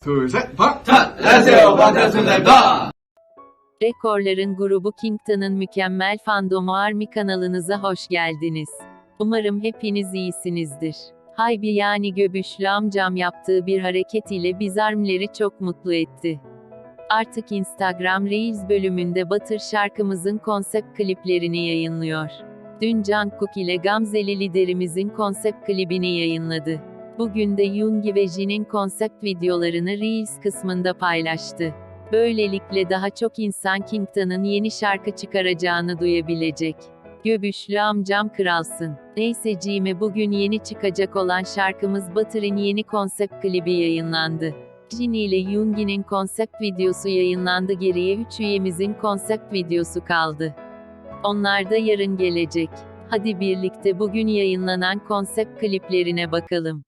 둘, 셋, 박! 자, 안녕하세요. 반갑습니다. Rekorların grubu Kington'ın mükemmel fandomu Army kanalınıza hoş geldiniz. Umarım hepiniz iyisinizdir. Haybi yani Göbüşlü amcam yaptığı bir hareket ile biz Army'leri çok mutlu etti. Artık Instagram Reels bölümünde Batır şarkımızın konsept kliplerini yayınlıyor. Dün Jungkook ile Gamzeli liderimizin konsept klibini yayınladı. Bugün de Yoongi ve Jin'in konsept videolarını Reels kısmında paylaştı. Böylelikle daha çok insan Kington'ın yeni şarkı çıkaracağını duyabilecek. Göbüşlü amcam kralsın. Neyse Cime bugün yeni çıkacak olan şarkımız Butter'ın yeni konsept klibi yayınlandı. Jin ile Yoongi'nin konsept videosu yayınlandı geriye 3 üyemizin konsept videosu kaldı. Onlar da yarın gelecek. Hadi birlikte bugün yayınlanan konsept kliplerine bakalım.